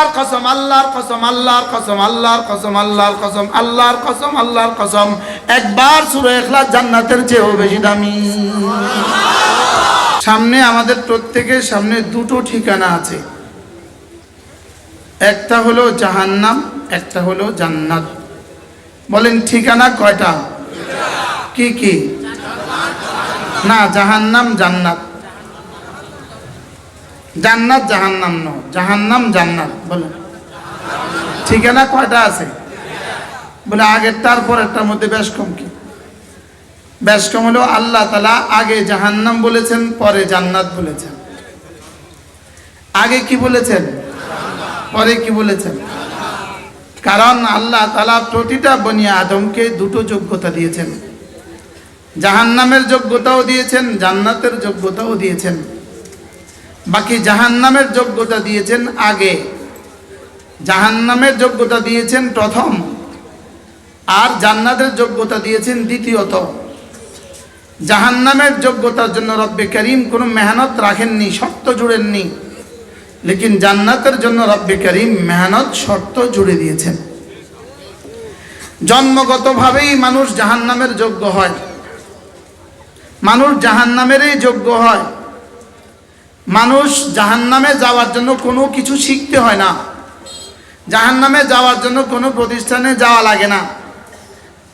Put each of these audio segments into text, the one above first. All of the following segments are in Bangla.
আল্লাহর কসম আল্লাহর কসম আল্লাহর কসম আল্লাহর কসম আল্লাহর কসম আল্লাহর কসম আল্লাহর কসম। একবার সুরে এখলাস জান্নাতের চেয়েও বেশি দামি। সামনে আমাদের প্রত্যেকের সামনে দুটো ঠিকানা আছে। একটা হলো জাহান্নাম, একটা হলো জান্নাত। বলেন ঠিকানা কয়টা? কি কি? না, জাহান্নাম, জান্নাত। জান্নাত, জাহান্নাম ন জাহান্নাম, জান্নাত বলেন ঠিকানা কয়টা আছে? বলে আগেরটার পরেরটার মধ্যে বেশ কম কি? বেশ কম হলো আল্লাহ তালা আগে জাহান্নাম বলেছেন, পরে জান্নাত বলেছেন। আগে কি বলেছেন? পরে কি বলেছেন? কারণ আল্লাহ তালা প্রতিটা বনিয়া আদমকে দুটো যোগ্যতা দিয়েছেন। জাহান্নামের যোগ্যতাও দিয়েছেন, জান্নাতের যোগ্যতাও দিয়েছেন। বাকি জাহান্নামের যোগ্যতা দিয়েছেন আগে। জাহান্নামের যোগ্যতা দিয়েছেন প্রথম। আর জান্নাতের যোগ্যতা দিয়েছেন দ্বিতীয়ত। জাহান্নামের যোগ্যতার জন্য রব্বে করিম কোনো মেহনত রাখেননি, শর্ত জুড়েননি। লেকিন জান্নাতের জন্য রব্বে করিম মেহনত, শর্ত জুড়ে দিয়েছেন। জন্মগতভাবেই মানুষ জাহান্নামের যোগ্য হয়। মানুষ জাহান্নামেরই যোগ্য হয়। মানুষ জাহান্নামে যাওয়ার জন্য কোনো কিছু শিখতে হয় না। জাহান্নামে যাওয়ার জন্য কোনো প্রতিষ্ঠানে যাওয়া লাগে না।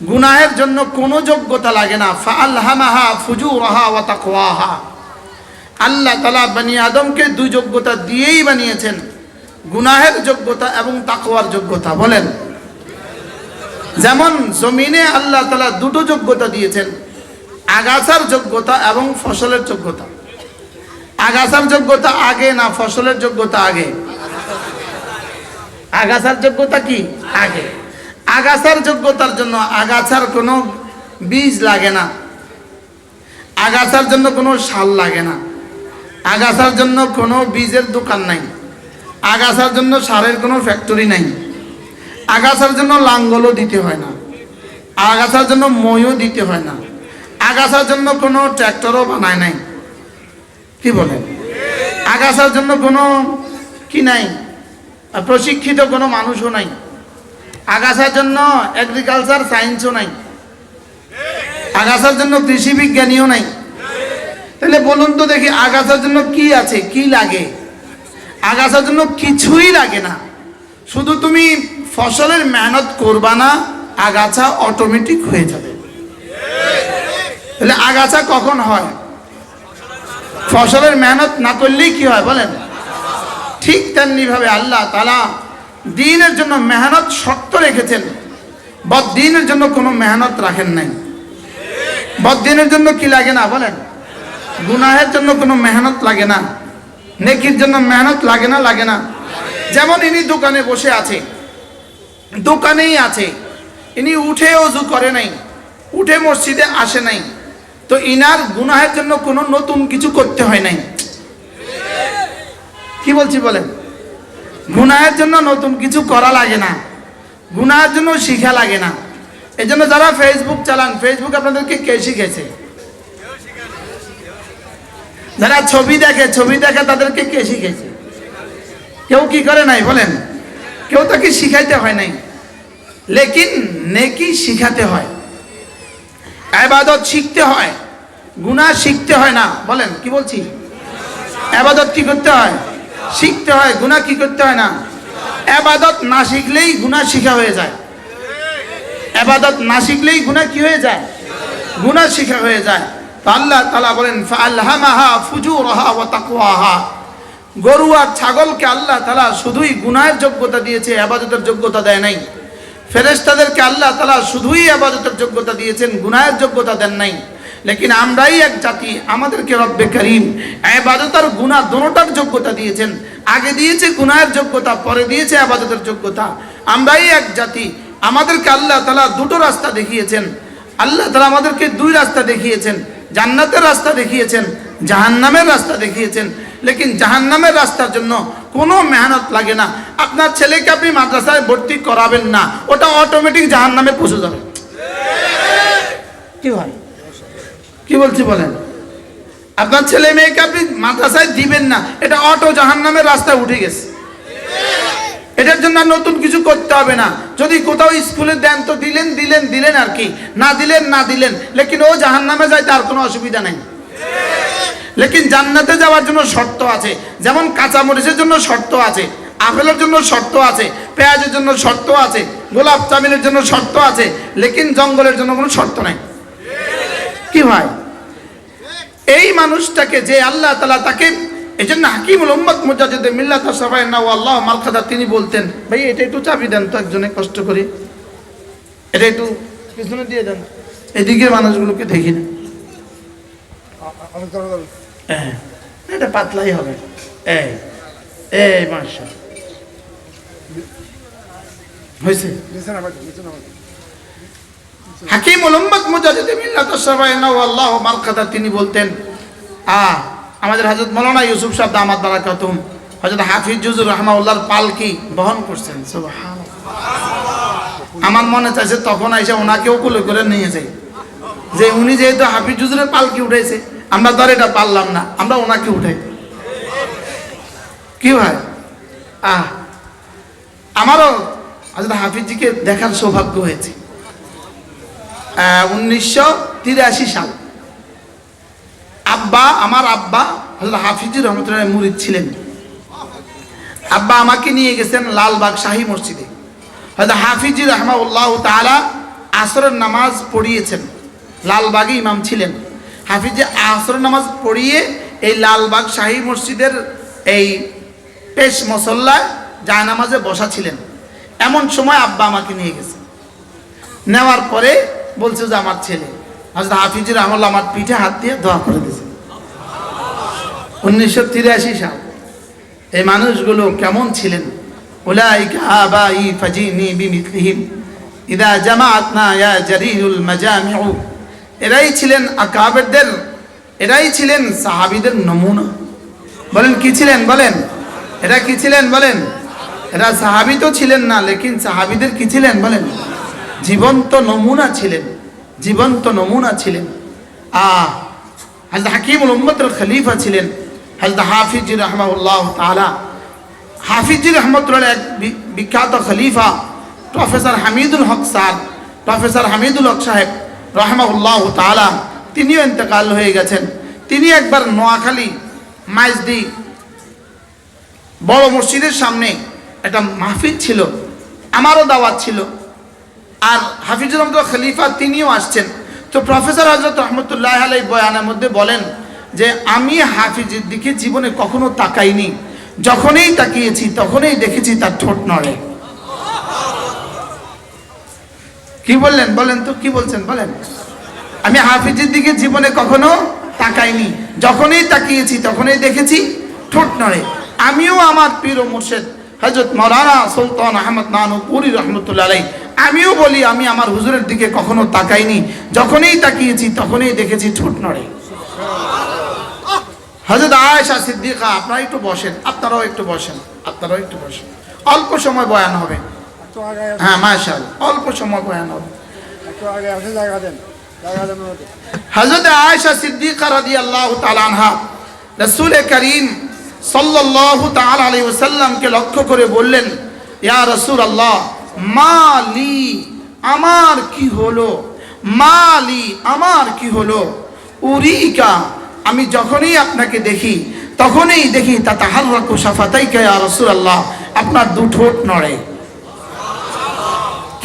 গুনাহের জন্য কোনো যোগ্যতা লাগে না। ফাআলহামাহা ফুজুরাহা ওয়া তাকওয়াহা। আল্লাহ তালা বানি আদমকে দুই যোগ্যতা দিয়েই বানিয়েছেন। গুনাহের যোগ্যতা এবং তাকওয়ার যোগ্যতা, বলেন। যেমন জমিনে আল্লাহ তালা দুটো যোগ্যতা দিয়েছেন। আগাছার যোগ্যতা এবং ফসলের যোগ্যতা। আগাছার যোগ্যতা আগে না ফসলের যোগ্যতা আগে? আগাছার যোগ্যতা কি? আগে। আগাছার যোগ্যতার জন্য আগাছার কোনো বীজ লাগে না। আগাছার জন্য কোনো সার লাগে না। আগাছার জন্য কোনো বীজের দোকান নাই। আগাছার জন্য সারের কোনো ফ্যাক্টরি নাই। আগাছার জন্য লাঙ্গলও দিতে হয় না। আগাছার জন্য মইও দিতে হয় না। আগাছার জন্য কোনো ট্র্যাক্টরও বানায় নাই। কি বলেন? আগাছার জন্য কোনো কি নাই? প্রশিক্ষিত কোনো মানুষও নাই। আগাছার জন্য এগ্রিকালচার সায়েন্সও নাই। আগাছার জন্য কৃষি বিজ্ঞানীও নাই। তাহলে বলুন তো দেখি, আগাছার জন্য কি আছে? কি লাগে? আগাছার জন্য কিছুই লাগে না। শুধু তুমি ফসলের মেহনত করবা না, আগাছা অটোমেটিক হয়ে যাবে। তাহলে আগাছা কখন হয়? ফসলের মেহনত না করলেই কি হয় বলেন? ঠিক তেমনি ভাবে আল্লাহ তালা দিনের জন্য মেহনত শক্ত রেখেছেন বদিনের জন্য কোনো মেহনত রাখেন নাই। বদিনের জন্য কি লাগে না বলেন? গুনাহের জন্য কোনো মেহনত লাগে না, নেকির জন্য মেহনত লাগে না লাগে না। যেমন ইনি দোকানে বসে আছে, দোকানেই আছে, ইনি উঠে অজু করে নাই, উঠে মসজিদে আসে নাই তো ইনার গুনাহের জন্য কোনো নতুন কিছু করতে হয় নাই। কি বলছি বলেন? গুনাহের জন্য নতুন কিছু করা লাগে না। গুনাহের জন্য শিখা লাগে না। এই জন্য যারা ফেসবুক চালান ফেসবুক আপনাদেরকে কে শিখেছে? যারা ছবি দেখে ছবি দেখে তাদেরকে কে শিখেছে? কেউ কি করে নাই বলেন? কেউ তাকে শিখাইতে হয় নাই। লেকিন নেকি শিখাতে হয়। আবাদত শিখতে হয়। গুনাহ শিখতে হয় না। বলেন, কি বলছি? আবাদত কি করতে হয়? শিখতে হয়। গুনাহ কি করতে হয় না? আবাদত না শিখলেই গুনাহ শিখা হয়ে যায়। আবাদত না শিখলেই গুনাহ কি হয়ে যায়? গুনাহ শিখা হয়ে যায়। তো আল্লাহ তালা বলেন ফালহামাহা ফুজুরহা তাকওয়াহা। গরু আর ছাগলকে আল্লাহ তালা শুধুই গুনাহের যোগ্যতা দিয়েছে, আবাদতের যোগ্যতা দেয় নাই। ফেরেশতাদেরকে আল্লাহ তালা শুধুই আবাদতের যোগ্যতা দিয়েছেন গুনায়ের যোগ্যতা দেন নাই। লেকিন আমরাই এক জাতি, আমাদেরকে রব্বে করিম আবাদত আর গুনাহ দোনোটার যোগ্যতা দিয়েছেন। আগে দিয়েছে গুনায়ের যোগ্যতা, পরে দিয়েছে আবাদতের যোগ্যতা। আমরাই এক জাতি, আমাদেরকে আল্লাহ তালা দুটো রাস্তা দেখিয়েছেন। আল্লাহ তালা আমাদেরকে দুই রাস্তা দেখিয়েছেন, জান্নাতের রাস্তা দেখিয়েছেন, জাহান্নামের রাস্তা দেখিয়েছেন। লেকিন জাহান্নামের রাস্তার জন্য কোনো মেহনত লাগে না। আপনার ছেলেকে আপনি মাদ্রাসায় ভর্তি করাবেন না। ওটা অটোমেটিক জাহান্নামে পৌঁছে যাবে। কি হয়? কি বলছি বলেন? আপনার ছেলে মেয়েকে আপনি মাদ্রাসায় দিবেন না। এটা অটো জাহান্নামের রাস্তায় উঠে গেছে। এটার জন্য নতুন কিছু করতে হবে না। যদি কোথাও স্কুলে দেন তো দিলেন দিলেন দিলেন আর কি। না দিলেন না দিলেন। লেকিন ও জাহান নামে যায়, তার কোনো অসুবিধা নেই। লেকিন জান্নাতে যাওয়ার জন্য শর্ত আছে। যেমন কাঁচামরিচের জন্য শর্ত আছে, আপেলের জন্য শর্ত আছে, পেঁয়াজের জন্য শর্ত আছে, গোলাপ চামিলের জন্য শর্ত আছে, লেকিন জঙ্গলের জন্য কোনো শর্ত নাই। কি ভাই? এই মানুষটাকে যে আল্লাহ তালা তাকে এই জন্য হাকিমুল উম্মত মুজাহিদে মিল্লাত সবাই না ও আল্লাহ মালখাদা তিনি বলতেন, ভাই, এটা একটু চাবি দেন তো একজনে, কষ্ট করে। এটা একটু পিছনে দিয়ে দেন। এদিকে মানুষগুলোকে দেখি না। এটা পাতলাই হবে। এই এই মাসা হয়েছে? হাকিম আল্লাহ মালকাতা তিনি বলতেন, আ, আমাদের হযরত মাওলানা ইউসুফ সাহেব দামাত বারাকাতুম হযরত হাফিজ জুজুর রহমাউল্লাহর পালকি বহন করছেন। আমার মনে চাইছে তখন আইসা ওনাকেও কুলে করে নিয়ে যাই যে উনি যেহেতু হাফিজ জুজুরের পালকি উঠাইছে আমরা আর এটা পারলাম না, আমরা ওনাকে উঠাই। কি ভাই? আহ, আমারও হযরত হাফিজজিকে দেখার সৌভাগ্য হয়েছে। উনিশশো তিরাশি সাল। আব্বা, আমার আব্বা হজরত হাফিজুর রহমতুল্লাহ মুরিদ ছিলেন। আব্বা আমাকে নিয়ে গেছেন লালবাগ শাহী মসজিদে। হয়তো হাফিজুর রহমাউল্লাহ তালা আসরের নামাজ পড়িয়েছেন। লালবাগে ইমাম ছিলেন। হাফিজ আসরের নামাজ পড়িয়ে এই লালবাগ শাহী মসজিদের এই পেশ মসল্লায় জায়নামাজে বসা ছিলেন। এমন সময় আব্বা আমাকে নিয়ে গেছে। নেওয়ার পরে বলছে যে আমার ছেলে। হজরত হাফিজুর রহমাল আমার পিঠে হাত দিয়ে দোয়া করে দিয়েছে। উনিশশো তিরাশি সাল এই মানুষগুলো কেমন ছিলেন? ফাজিনি বিমিথলিহিম ইদা জামাআতনা ইয়া জারিরুল মাজামিউ। এরাই ছিলেন আকাবেরদের, এরাই ছিলেন সাহাবিদের নমুনা। বলেন, কি ছিলেন? বলেন। এরা কি ছিলেন? বলেন। এরা সাহাবি তো ছিলেন না, লেকিন সাহাবিদের কি ছিলেন? বলেন। জীবন্ত নমুনা ছিলেন, জীবন্ত নমুনা ছিলেন। আ হজরত হাকিমুল উম্মতের খলিফা ছিলেন, হজরত হাফিজ রহমাউল্লাহ তালা হাফিজ রহমতুল্লাহ এক বিখ্যাত খলিফা, professor Hamidul Haque sir, professor Hamidul Haque সাহেব। রহমাউল্লাহ তালা তিনিও ইন্তেকাল হয়ে গেছেন। তিনি একবার নোয়াখালী মাইজদি বড় মসজিদের সামনে একটা মাহফিল ছিল, আমারও দাওয়াত ছিল। আর হাফিজুর রহমতুল খলিফা তিনিও আসছেন। তো প্রফেসর হজরত রহমতুল্লাহ আলাই বয়ানের মধ্যে বলেন যে, আমি হাফিজের দিকে জীবনে কখনো তাকাইনি। যখনই তাকিয়েছি, তখনই দেখেছি তার ঠোঁট নড়ে। কি বললেন? বলেন তো, কি বলছেন? বলেন। আমি হাফিজের দিকে জীবনে কখনো তাকাইনি। যখনই তাকিয়েছি, তখনই দেখেছি ঠোঁট নড়ে। আমিও আমার পীর মুর্শেদ হজরত মৌলানা সুলতান আহমদ নানু পুরী রহমতুল্লাহ আলাই আমিও বলি, আমি আমার হুজুরের দিকে কখনো তাকাইনি। যখনই তাকিয়েছি, তখনই দেখেছি ঠোঁট নড়ে। হজরত আয়েশা সিদ্দিকা আপনারা একটু বসেন, আপনারাও একটু বসেন, আপনারাও একটু বসেন। অল্প সময় বয়ান হবে। হ্যাঁ মাশাল অল্প সময় বয়ান হবে। হজরত সিদ্দিকা রাসূল করিম লক্ষ্য করে বললেন ইয়া রাসূলুল্লাহ মালি আমার কি হলো? মালি আমার কি হলো? উরিকা আমি যখনই আপনাকে দেখি তখনই দেখি তা তাহার রাখু সাফাতাইকা ইয়া রাসূলুল্লাহ আপনার দু ঠোঁট নড়ে।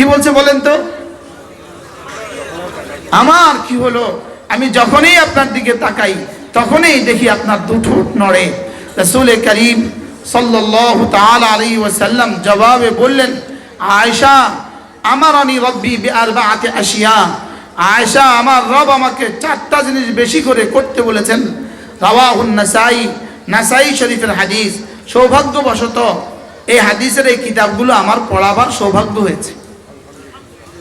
কি বলছে বলেন তো? আমার কি হলো? আমি যখনই আপনার দিকে তাকাই, তখনই দেখি আপনার দু ঠোঁট নড়ে। রসুল করিম ওয়াসাল্লাম জবাবে বললেন, আয়েশা আমার আনি রব্বি বিআরবাআতি আসিয়া আয়েশা, আমার রব আমাকে চারটা জিনিস বেশি করে করতে বলেছেন। রাওয়াহুন নাসাই নাসাই শরীফের হাদিস। সৌভাগ্যবশত এই হাদিসের এই কিতাবগুলো আমার পড়াবার সৌভাগ্য হয়েছে।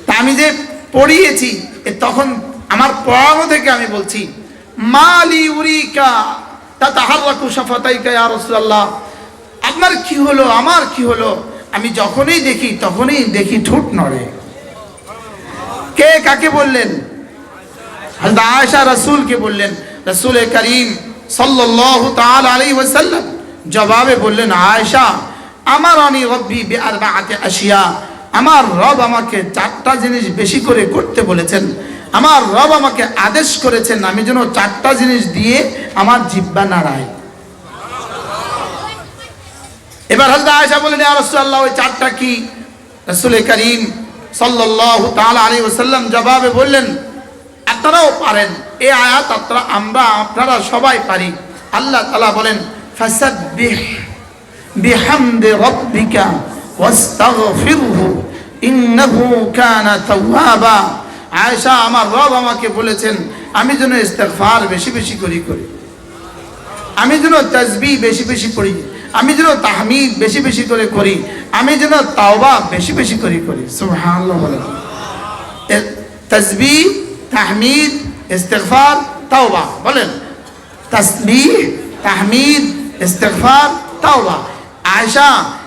তা আমি যে পড়িয়েছি তখন আমার পড়ানো থেকে আমি বলছি, মালি উরিকা তা সাফাতাইকা আপনার কি হলো, আমার কি হলো? আমি যখনই দেখি, তখনই দেখি ঠোঁট নড়ে। কে কাকে বললেন? হযরত আয়েশা রাসূলকে বললেন, রাসূল করিম সাল্লাল্লাহু তাআলা আলাইহি ওয়াসাল্লাম জবাবে বললেন, আয়েশা অনি রব্বি আর আসিয়া আমার রব আমাকে চারটা জিনিস বেশি করে করতে বলেছেন। আমার রব আমাকে আদেশ করেছেন আমি যেন চারটা জিনিস দিয়ে আমার জিব্বা নাড়াই। এবার হজরত আয়েশা বলেন ইয়া ওই চারটা কি? রাসূল করিম সাল্লাল্লাহু তাআলা আলাইহি ওয়াসাল্লাম জবাবে বললেন, আপনারাও পারেন। এই আয়াত আপনারা, আমরা, আপনারা সবাই পারি। আল্লাহ তাআলা বলেন, ফাসাব্বিহ বিহামদি রাব্বিকা ওয়াস্তাগফিরহু আমার রব আমাকে বলেছেন, আমি যেন ইস্তেগফার বেশি বেশি করি করি। আমি যেন তাজবি বেশি বেশি করি আমি যেন তাহমিদ বেশি বেশি করে করি, আমি যেন তাওবা বেশি বেশি করে, করি। সুবহানাল্লাহ তাজবি তাহমিদ, ইস্তেগফার, তাওবা, বলেন। তাসবিহ, তাহমিদ, ইস্তেগফার, তাওবা। আয়েশা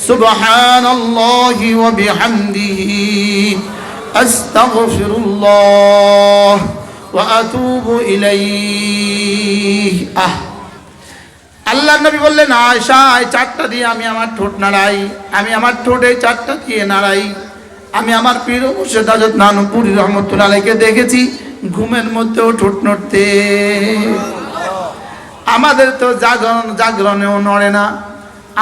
سبحان الله وبحمده أستغفر الله وأتوب إليه أه আল্লাহ নবী বললেন আয়সা এই চারটা দিয়ে আমি আমার ঠোঁট নাড়াই আমি আমার ঠোঁটে চারটা দিয়ে নাড়াই আমি আমার পীর মুর্শেদ হাজত নানুপুরি রহমতুল্লাহ আলাইকে দেখেছি ঘুমের মধ্যেও ঠোঁট নড়তে আমাদের তো জাগরণ জাগরণেও নড়ে না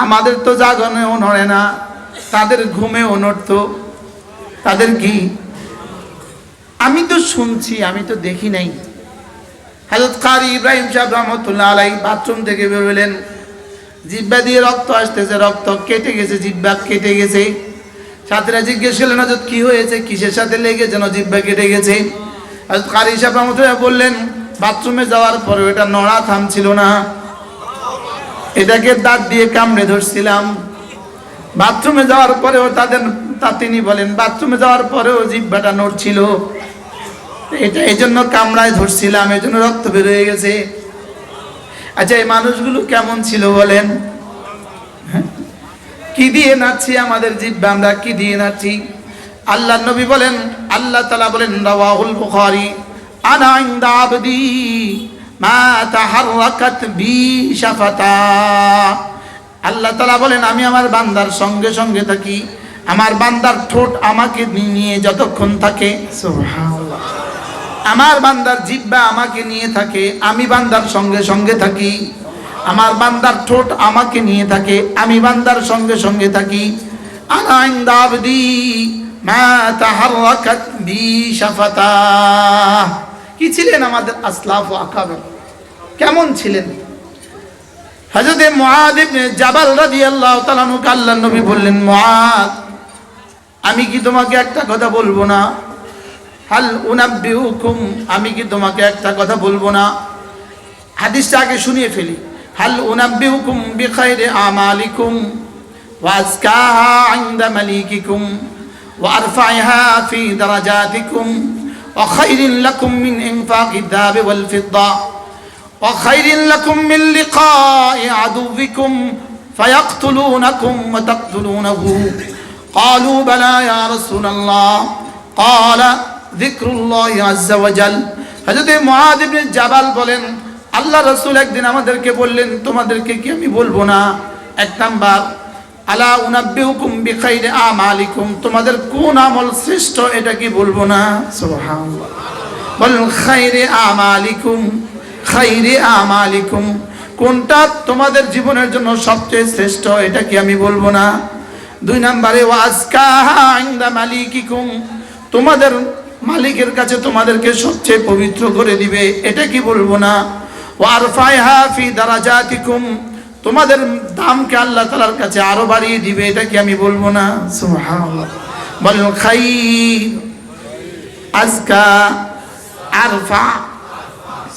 আমাদের তো জাগরণেও নড়ে না, তাদের ঘুমেও নড়তো। তাদের কি? আমি তো শুনছি, আমি তো দেখি নাই। হজরত কারি ইব্রাহিম সাহেব রহমতুল্লাহ আলাই বাথরুম থেকে বেরোলেন জিব্বা দিয়ে রক্ত আসতেছে, রক্ত কেটে গেছে জিব্বা কেটে গেছে। সাথীরা জিজ্ঞেস করলেন হজরত কি হয়েছে? কিসের সাথে লেগে যেন জিব্বা কেটে গেছে? হজরত কারি সাহেব রহমতুল্লাহ বললেন, বাথরুমে যাওয়ার পরে এটা নড়া থামছিল না। এটাকে দাঁত দিয়ে কামড়ে ধরছিলাম। বাথরুমে যাওয়ার পরেও তাদের তা তিনি বলেন, বাথরুমে যাওয়ার পরেও জিব্বাটা নড়ছিল। এটা এই জন্য কামড়ায় ধরছিলাম এই জন্য রক্ত বের হয়ে গেছে। আচ্ছা এই মানুষগুলো কেমন ছিল বলেন? হ্যাঁ? কি দিয়ে নাচছি আমাদের জিব্বা আমরা কি দিয়ে নাচছি আল্লাহ নবী বলেন, আল্লাহ তালা বলেন, রাওয়াহুল বুখারী, আনা আবদি। মা বি শাফাতা। আল্লাহ তালা বলেন আমি আমার বান্দার সঙ্গে সঙ্গে থাকি। আমার বান্দার ঠোঁট আমাকে নিয়ে যতক্ষণ থাকে আমার বান্দার জিব্বা আমাকে নিয়ে থাকে আমি বান্দার সঙ্গে সঙ্গে থাকি। আমার বান্দার ঠোঁট আমাকে নিয়ে থাকে আমি বান্দার সঙ্গে সঙ্গে থাকি। কি ছিলেন আমাদের আসলাফ আকাবের? কেমন ছিলেন? হজরতে মহাদেব জাবাল রাজি আল্লাহ নু আল্লাহর নবী বললেন মহাদ আমি কি তোমাকে একটা কথা বলব না? হাল উনাব্বিউকুম, আমি কি তোমাকে একটা কথা বলব না? হাদিসটা আগে শুনিয়ে ফেলি। হাল উনাব্বিউকুম বিখাইরে আমালিকুম ওয়াজকাহা ইনদা মালিকিকুম, ওয়া আরফাইহা ফি দারাজাতিকুম, ওয়া খাইরিন লাকুম মিন ইনফাকিদ ওয়াল ফিদ্দা। وخير لكم من لقاء عدوكم فيقتلونكم وتقتلونه قالوا بلى يا رسول الله قال যিকরুল্লাহ আজ্জা ওয়াজাল হযরত মুআদ ইবনে জাবাল বলেন আল্লাহ রাসূল একদিন আমাদেরকে বললেন তোমাদেরকে কি আমি বলবো না এক নাম্বার আলা উনাব্বিউকুম বিখাইরি আমালিকুম তোমাদের কোন আমল শ্রেষ্ঠ এটা কি বলবো না সুবহানাল্লাহ বলেন খাইরে আমালিকুম খাইরে আমালিকুম। কোনটা তোমাদের জীবনের জন্য সবচেয়ে শ্রেষ্ঠ, এটা কি আমি বলব না? দুই নম্বরে ওয়াজকাহা মালিকিকুম। তোমাদের মালিকের কাছে তোমাদেরকে সবচেয়ে পবিত্র করে দিবে, এটা কি বলব না? ওয়ারফাইহা ফি দারাজাতিকুম। তোমাদের দামকে আল্লাহ তাআলার কাছে আরও বাড়িয়ে দিবে, এটা কি আমি বলব না? সুবহানাল্লাহ। বলেন খাই আজকা আরফা।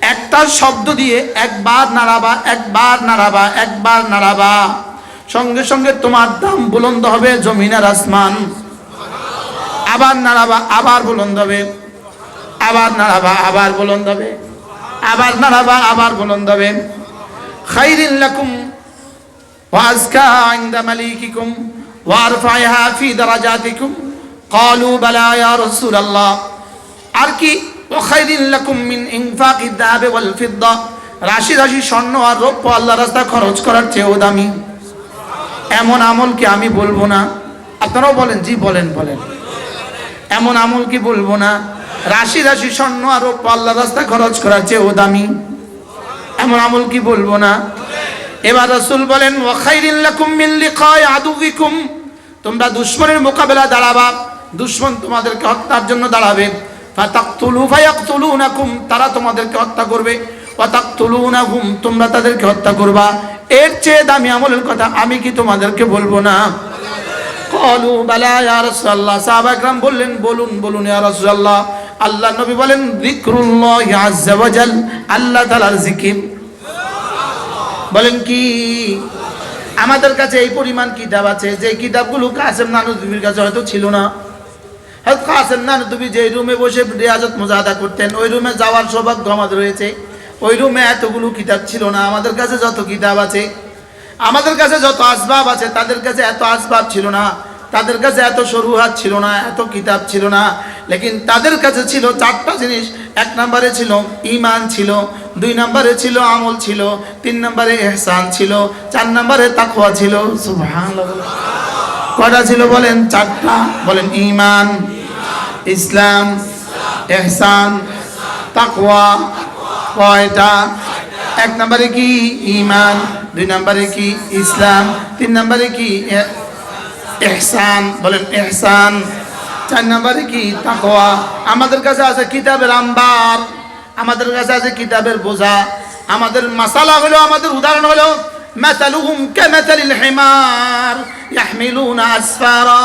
একটা শব্দ দিয়ে একবার নাড়াবা একবার নাড়াবা একবার নাড়াবা। সঙ্গে সঙ্গে তোমার দাম বুলন্দ হবে জমিনের আসমান। আবার নাড়াবা, আবার বুলন্দ হবে। আবার নাড়াবা, আবার বুলন্দ হবে। আবার নাড়াবা, আবার বুলন্দ হবে। খাইরিন লাকুম ওয়াজকা ইনদা মালিকিকুম ওয়ারফাইহা ফি দারাজাতিকুম। ক্বালু বালা ইয়া রাসূলুল্লাহ। আর কি ও লাকুম মিন ইনফাকি দাবে ওয়াল ফিদ্দা। রাশি রাশি স্বর্ণ আর রৌপ্য আল্লাহ রাস্তা খরচ করার চেয়েও দামি। এমন আমল কি আমি বলব না? আপনারাও বলেন, জি বলেন বলেন। এমন আমল কি বলব না? রাশি রাশি স্বর্ণ আর রৌপ্য আল্লাহ রাস্তা খরচ করার চেয়েও দামি। এমন আমল কি বলব না? এবার রসুল বলেন ওয়াখাইরিল্লাকুম মিন লিকায় আদুবিকুম তোমরা দুশ্মনের মোকাবেলা দাঁড়াবা। দুশ্মন তোমাদেরকে হত্যার জন্য দাঁড়াবে। তারা তোমাদেরকে হত্যা করবে। তোমরা তাদেরকে হত্যা করবা। এর চেয়ে দামি আমলের কথা আমি কি তোমাদেরকে বলব না? বললেন, বলুন বলুন আল্লাহ নবী বলেন আল্লাহ বলেন কি? আমাদের কাছে এই পরিমাণ কিতাব আছে, যে কিতাবগুলো কাসেম নানুতুবির কাছে হয়তো ছিল না। হয়তো কাসেম নানুতুবি যে রুমে বসে রিয়াজত মোজাদা করতেন, ওই রুমে যাওয়ার সৌভাগ্য আমাদের রয়েছে ওই রুমে এতগুলো কিতাব ছিল না, আমাদের কাছে যত কিতাব আছে, আমাদের কাছে যত আসবাব আছে, তাদের কাছে এত আসবাব ছিল না, তাদের কাছে এত সরু হাত ছিল না, এত কিতাব ছিল না। লেকিন তাদের কাছে ছিল চারটা জিনিস। এক নম্বরে ছিল ইমান ছিল, দুই নম্বরে ছিল আমল ছিল, তিন নম্বরে এহসান ছিল, চার নম্বরে তাকওয়া ছিল। কয়টা ছিল বলেন? চারটা। বলেন ইমান ইসলাম, এহসান, তাকওয়া কয়টা এক নম্বরে কি ইমান দুই নম্বরে কি ইসলাম, তিন নম্বরে কি এহসান, বলেন এহসান। চার নম্বরে কি তাকওয়া। আমাদের কাছে আছে কিতাবের আম্বার, আমাদের কাছে আছে কিতাবের বোঝা। আমাদের মাসালা হলো, আমাদের উদাহরণ হলো, মাসালুহুম কামাসালিল হিমার ইয়াহমিলুনা আসফারা।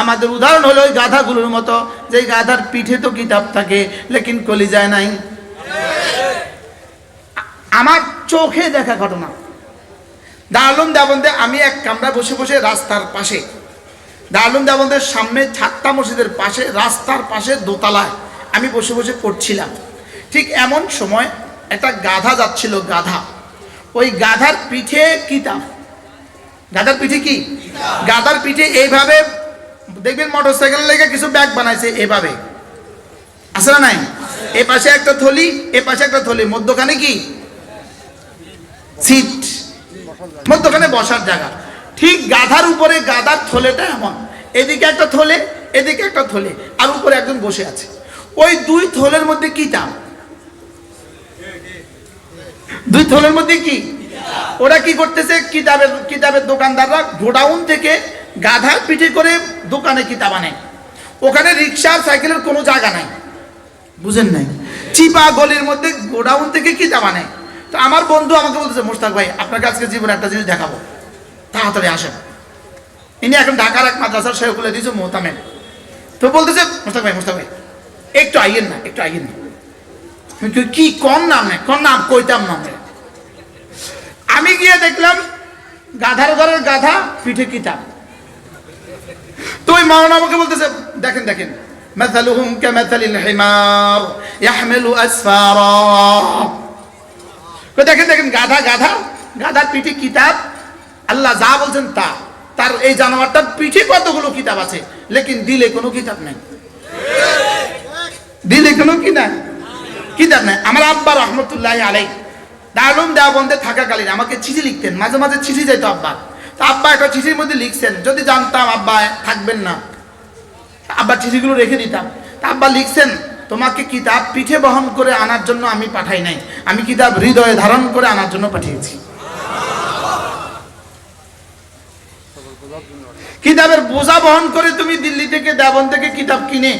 আমাদের উদাহরণ হলো ওই গাধাগুলোর মতো যে গাধার পিঠে তো কিতাব থাকে লেকিন কলিজায় নাই। আমার চোখে দেখা ঘটনা। দারুণ দেবন্দে আমি এক কামরা বসে বসে রাস্তার পাশে দারুণ দেবন্দের সামনে ছাত্তা মসজিদের পাশে রাস্তার পাশে দোতলায় আমি বসে বসে পড়ছিলাম। ঠিক এমন সময় একটা গাধা যাচ্ছিল গাধা। ওই গাধার পিঠে কিতাব। গাধার পিঠে কি? গাধার পিঠে এইভাবে দেখবেন মোটর সাইকেল লেগে কিছু ব্যাগ বানাইছে এভাবে। আসলে নাই? এ পাশে একটা থলি, এ পাশে একটা থলি, মধ্যখানে কি? সিট। মধ্যখানে বসার জায়গা। ঠিক গাধার উপরে গাধার থলেটা এমন। এদিকে একটা থলে, এদিকে একটা থলে, আর উপরে একজন বসে আছে। ওই দুই থলের মধ্যে কি দাম? দুই থলের মধ্যে কি? ওরা কি করতেছে? কিতাবের কিতাবের দোকানদাররা গোডাউন থেকে গাধার পিঠে করে দোকানে কিতাব আনে। ওখানে রিক্সা সাইকেলের কোনো জায়গা নাই। বুঝেন নাই? চিপা গলির মধ্যে গোডাউন থেকে কিতাব আনে। তো আমার বন্ধু আমাকে বলতেছে মোস্তাক ভাই আপনার কাছে জীবনে একটা জিনিস দেখাবো। তাড়াতাড়ি আসেন। ইনি এখন ঢাকার এক মাদ্রাসার সে খুলে দিয়েছে মোহতামেন তো বলতেছে মোস্তাক ভাই মোস্তাক ভাই, একটু আইয়েন না, একটু আইয়েন না। কি, কোন নাম নেই? কোন নাম? কইতাম নাম আমি গিয়ে দেখলাম, গাধার ঘরের গাধা, পিঠে কিতাব। তো ওই মাওলানা আমাকে বলতেছে দেখেন দেখেন مثلهم كمثل الحمار يحمل أسفارا তো দেখেন দেখেন গাধা গাধা গাধার পিঠে কিতাব আল্লাহ যা বলছেন তা তার এই জানোয়ারটার পিঠে কতগুলো কিতাব আছে লেকিন দিলে কোনো কিতাব নাই দিলে কোনো কি নাই কিতাব নাই আমার আব্বা রহমতুল্লাহ আলাই দারুম দেওয়া বন্ধে থাকাকালীন আমাকে চিঠি লিখতেন মাঝে মাঝে চিঠি যেত আব্বা তো আব্বা একটা চিঠির মধ্যে লিখছেন, যদি জানতাম আব্বা থাকবেন না। আব্বা চিঠিগুলো রেখে দিতাম। তা আব্বা লিখছেন, তোমাকে কিতাব পিঠে বহন করে আনার জন্য আমি পাঠাই নাই। আমি কিতাব হৃদয়ে ধারণ করে আনার জন্য পাঠিয়েছি। কিতাবের বোঝা বহন করে তুমি দিল্লি থেকে, দেবন থেকে কিতাব কিনে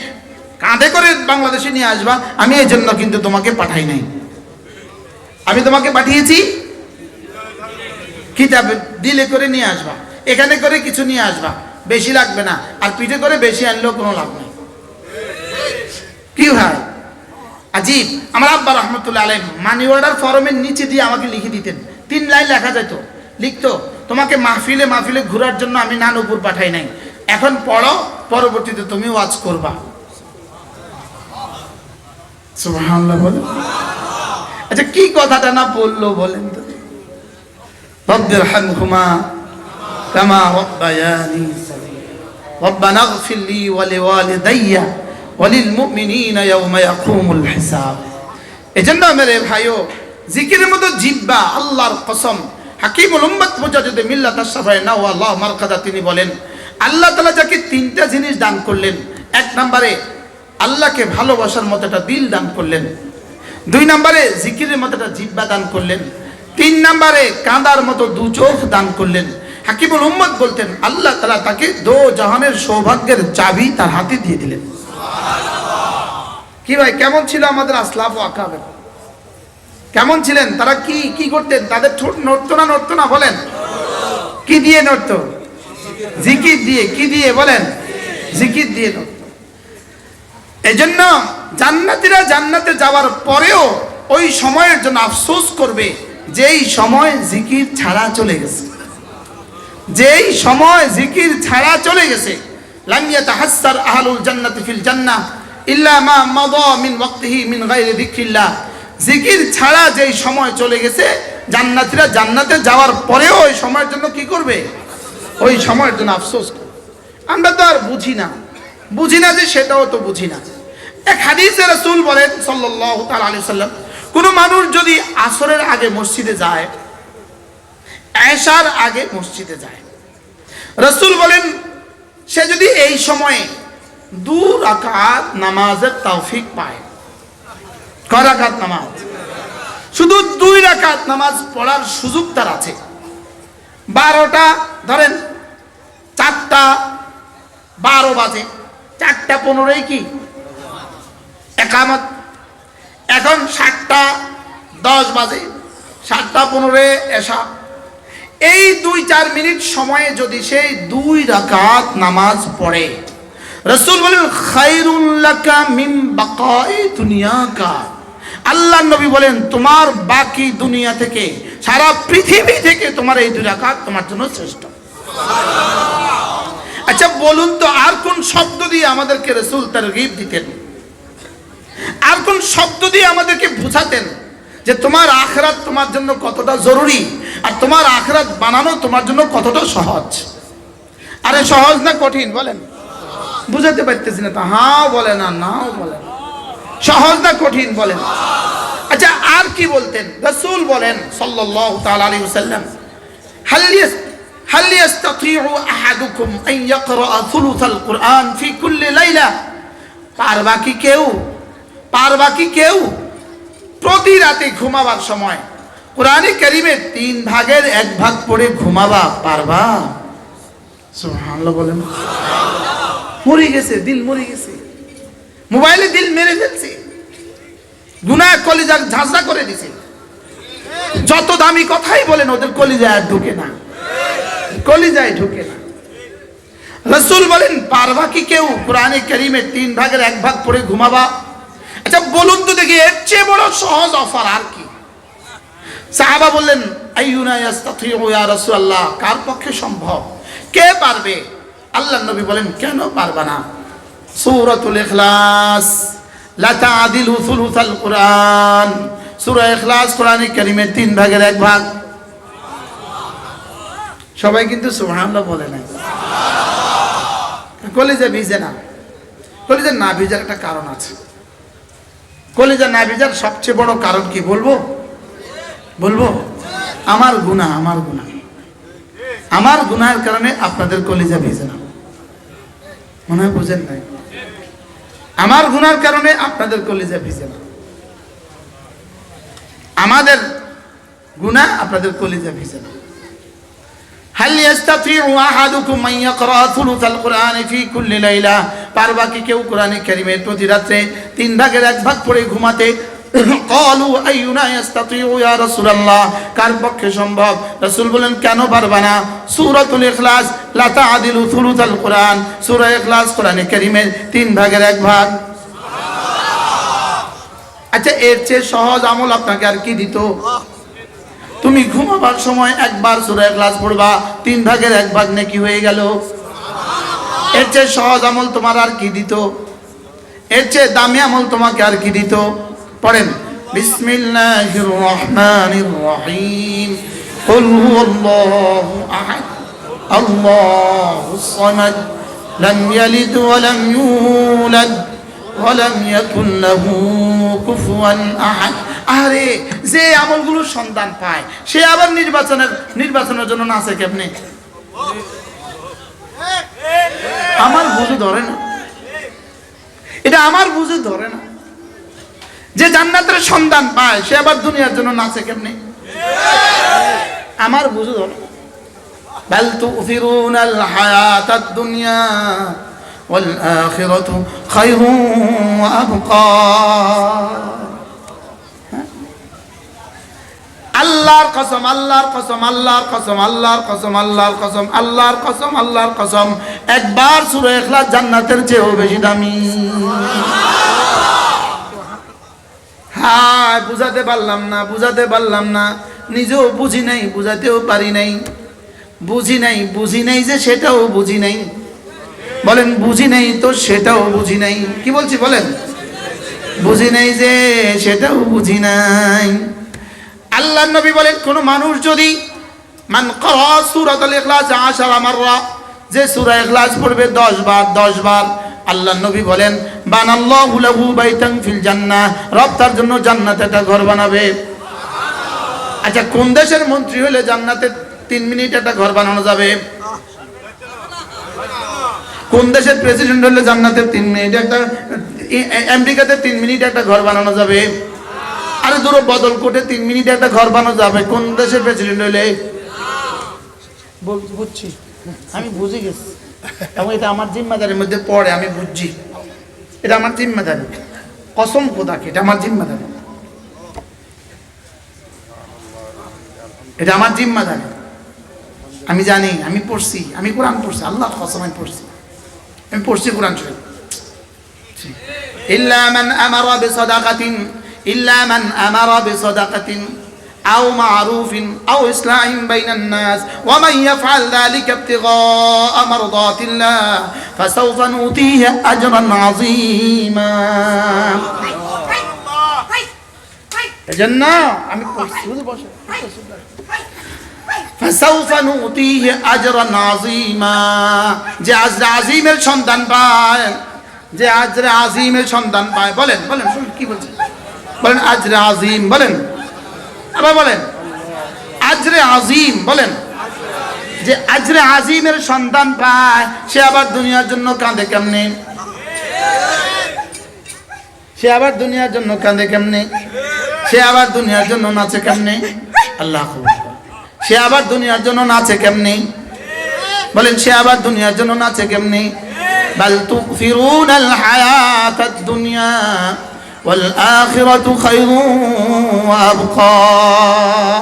কাঁধে করে বাংলাদেশে নিয়ে আসবা। আমি এই জন্য কিন্তু তোমাকে পাঠাই নাই। আমি তোমাকে পাঠিয়েছি কিতাবে দিলে করে নিয়ে আসবা, এখানে করে কিছু নিয়ে আসবা, বেশি লাগবে না, আর পিঠে করে বেশি আনলেও কোনো লাভ নেই। কি ভাই? আজিব, আমার আব্বা রহমতুল্লাহ আলম মানি অর্ডার ফরমের নিচে দিয়ে আমাকে লিখে দিতেন। তিন লাইন লেখা যেত লিখতো, তোমাকে মাহফিলে মাহফিলে ঘোরার জন্য আমি নানুপুর পাঠাই নাই। এখন পড়ো, পরবর্তীতে তুমি ওয়াজ করবা। আচ্ছা কি কথাটা না বলল বলেন তো? রব্বির হামহুমা কামা রব্বায়ানি ربنا اغفر لي ولوالدي وللمؤمنين يوم يقوم الحساب এজন্য মেরে ভাইও জিকিরের মতো জিব্বা আল্লাহর কসম হাকিমুল উম্মত মুজাদ্দিদ মিল্লাত আশরাফায় নাও আল্লাহ মারকাদা তিনি বলেন আল্লাহ তাআলা যাকে তিনটা জিনিস দান করলেন এক নম্বরে আল্লাহকে ভালোবাসার মতো একটা দিল দান করলেন দুই নম্বরে জিকিরের মতো একটা জিব্বা দান করলেন তিন নম্বরে কাঁদার মতো দু চোখ দান করলেন। হাকিমুল উম্মত বলতেন, আল্লাহ তালা তাকে দো জাহানের সৌভাগ্যের চাবি তার হাতে দিয়ে দিলেন। কি ভাই, কেমন ছিল আমাদের আসলাফ ও আকাবের কেমন ছিলেন? তারা কি কি করতেন? তাদের ঠোঁট নড়তো না নড়তো না বলেন? কি দিয়ে নড়তো? জিকির দিয়ে, কি দিয়ে বলেন? জিকির দিয়ে নড়তো। এজন্য জান্নাতীরা জান্নাতে যাওয়ার পরেও ওই সময়ের জন্য আফসোস করবে। যেই সময় জিকির ছাড়া চলে গেছে, যেই সময় জিকির ছাড়া চলে গেছে, লাম ইয়াতাহাসসার আহলুল জান্নাতি ফিল জান্নাহ ইল্লা মা মাদা মিন ওয়াক্তিহি মিন গায়রি যিকরিল্লাহ। জিকির ছাড়া যেই সময় চলে গেছে, জান্নাতীরা জান্নাতে যাওয়ার পরেও ওই সময়ের জন্য কি করবে? ওই সময়ের জন্য আফসোস করবে। আমরা তো আর বুঝি না। বুঝি না যে সেটাও তো বুঝি না। এক হাদিসে রাসূল বলেন সাল্লাল্লাহু তাআলা আলাইহি সাল্লাম কোনো মানুষ যদি আসরের আগে মসজিদে যায়, এশার আগে মসজিদে যায়। রসুল বলেন, সে যদি এই সময়ে দু রাকাত নামাজের তৌফিক পায়, ক রাকাত নামাজ? শুধু দুই রাকাত নামাজ পড়ার সুযোগ তার আছে। বারোটা, ধরেন, চারটা, বারো বাজে, চারটা পনেরোই কি? একামত। এখন সাতটা দশ বাজে, সাতটা পনেরোয় এসা। এই দুই চার মিনিট সময়ে যদি সেই দুই রাকাত নামাজ পড়ে, রসুল বলেন খাইরুল্লাকা মিম বাকাই দুনিয়াকা। আল্লাহ নবী বলেন, তোমার বাকি দুনিয়া থেকে, সারা পৃথিবী থেকে তোমার এই দুই রাকাত তোমার জন্য শ্রেষ্ঠ। আচ্ছা বলুন তো, আর কোন শব্দ দিয়ে আমাদেরকে রসুল তার গিফট দিতেন? আর কোন শব্দ দিয়ে আমাদেরকে বুঝাতেন? যে তোমার আখরাত তোমার জন্য কতটা জরুরি আর তোমার আখরাত বানানো তোমার জন্য কতটা সহজ? আরে সহজ না কঠিন বলেন? বুঝাতে পারতেছি না তো। হ্যাঁ বলে না, নাও বলে সহজ না কঠিন বলেন? আচ্ছা আর কি বলতেন? রসুল বলেন সাল্লাল্লাহু তাআলা আলাইহি ওয়াসাল্লাম, হাল ইয়াস, হাল ইয়াস্তাতিউ আহাদুকুম আন ইয়াকরা থুলুথাল কুরআন ফি কুল্লি লাইলা? পারবা কি কেউ? পারবা কি কেউ? প্রতি রাতে ঘুমাবার সময় কোরআনে কারিমের তিন ভাগের এক ভাগ পড়ে ঘুমাবা পারবা? বলেন। মরে গেছে, দিল মরে গেছে। মোবাইলে দিল মেরে ফেলছে। গুনাহ কলিজার ঝাঁঝরা করে দিছে। যত দামি কথাই বলেন, ওদের কলিজায় ঢুকে না। কলিজায় ঢুকে না। রসুল বলেন, পারবা কি কেউ? কোরআনে কারিমের তিন ভাগের এক ভাগ পড়ে ঘুমাবা? আচ্ছা বলুন তো দেখি, এর চেয়ে বড় সহজ অফার আর কি? সাহাবা বললেন ইয়া কার পক্ষে সম্ভব? কে পারবে? আল্লাহ নবী বলেন, কেন পারবা না? সূরাতুল ইখলাস, লা তাদিলু সুলুসাল কুরআন। সূরা ইখলাস কোরআনে কারীমের তিন ভাগের এক ভাগ। সবাই কিন্তু সুবহানাল্লাহ বলে না কলেজে ভিজে না। কলেজে না ভিজার একটা কারণ আছে। কলেজে না ভিজার সবচেয়ে বড় কারণ কি বলব? বলব, আমার গুনাহ আমার গুনাহ। আমার গুনাহের কারণে আপনাদের কলিজা ভিজে না। মনে হয় বুঝেন নাই? আমার গুনার কারণে আপনাদের কলিজা ভিজে না। আমাদের গুনাহ আপনাদের কলিজা ভিজে না। হাল ইয়াস্তাতিউ আহাদুকুম আন ইয়াকরা থুলুসাল কুরআন ফি কুল্লি লাইলা পারবা কি কেউ কোরআনে কারীমের প্রতি রাতে তিন ভাগের এক ভাগ পড়ে ঘুমাতে কলু আইয়ুনা ইয়াস্তাতিউ ইয়া রাসূলুল্লাহ কার পক্ষে সম্ভব? রাসূল বলেন, কেন পারবা না? সূরাতুল ইখলাস, লা তাআদিলু থুলুসাল কুরআন সূরা ইখলাস কোরআনে কারীমের তিন ভাগের এক ভাগ। আচ্ছা এর চেয়ে সহজ আমল আপনাকে আর কি দিত? তুমি ঘুমাবার সময় একবার সূরা ইখলাস পড়বা তিন ভাগের এক ভাগ নাকি হয়ে গেল এর চেয়ে সহজ আমল তোমার আর কি দিত এর চেয়ে দামি আমল তোমাকে আর কি দিত পড়েন বিসমিল্লাহির রহমানির রহিম قل هو الله أحد الله الصمد لم يلد ولم يولد ولم يكن له كفوا أحد আরে যে আমলগুলো সন্তান পায় সে আবার নির্বাচনের নির্বাচনের জন্য নাচে কেমনে আমার বুঝে ধরে না এটা আমার বুঝে ধরে না যে জান্নাতের সন্ধান পায় সে আবার দুনিয়ার জন্য নাচে কেমনে আমার বুঝে ধরে না। بل تؤثرون الحياة الدنيا والآخرة خير وأبقى আল্লাহর কসম আল্লাহর কসম আল্লাহর কসম আল্লাহর কসম আল্লাহর কসম আল্লাহর কসম আল্লাহর কসম। একবার সূরা ইখলাস জান্নাতের চেয়েও বেশি দামি। হ্যাঁ বুঝাতে পারলাম না, বুঝাতে পারলাম না। নিজেও বুঝি নাই, বুঝাতেও পারি নাই। বুঝি নাই বুঝি নাই যে সেটাও বুঝি নাই। বলেন, বুঝি নাই তো সেটাও বুঝি নাই। কি বলছি, বলেন? বুঝি নাই যে সেটাও বুঝি নাই। আল্লাহ নবী বলেন, কোন মানুষ যদি, মান করা সূরাতুল ইখলাস আশারা মাররা, যে সূরা ইখলাস পড়বে 10 বার 10 বার, আল্লাহ নবী বলেন, বানাল্লাহু লাহু ফিল জান্নাহ, রব তার জন্য জান্নাতে একটা ঘর বানাবে। আচ্ছা কোন দেশের মন্ত্রী হলে জান্নাতে তিন মিনিট একটা ঘর বানানো যাবে? কোন দেশের প্রেসিডেন্ট হলে জান্নাতে তিন মিনিট একটা আমেরিকাতে তিন মিনিট একটা ঘর বানানো যাবে? আরে ধরো বদল কোটে তিন মিনিটে একটা ঘর বানানো যাবে। কোন দেশের প্রেসিডেন্ট হইলে? বুঝছি। আমি বুঝে গেছি। এবং এটা আমার জিম্মাদারির মধ্যে পড়ে, আমি বুঝছি। এটা আমার জিম্মাদারি। কসম কোদাকে এটা আমার জিম্মাদারি। এটা আমার জিম্মাদারি। আমি জানি, আমি পড়ছি, আমি কোরআন পড়ছি আল্লাহ কসম আমি পড়ছি। আমি পড়ছি কোরআন শরীফ। ইল্লা মান আমারা বিসাদাকাতিন। إلا من أمر بصدقة أو معروف أو إصلاح بين الناس ومن يفعل ذلك ابتغاء مرضات الله فسوف نؤتيه أجرا عظيما جنة فسوف نؤتيه أجرا عظيما جاز عظيم الشندن باي جاز عظيم الشندن باي بولن بولن شو كي بولن বলেন, আজরে আজিম বলেন। আবার বলেন, আজরে আজিম বলেন। যে আজরে আজিমের সন্তান পায়, সে আবার দুনিয়ার জন্য কাঁদে কেমনে? সে আবার দুনিয়ার জন্য কাঁদে কেমনে? সে আবার দুনিয়ার জন্য নাচে কেমনে? আল্লাহ সে আবার দুনিয়ার জন্য নাচে কেমনে? বলেন, সে আবার দুনিয়ার জন্য নাচে কেমনে? বাল তুফিরুন আল হায়াত দুনিয়া والآخرة خير وأبقى.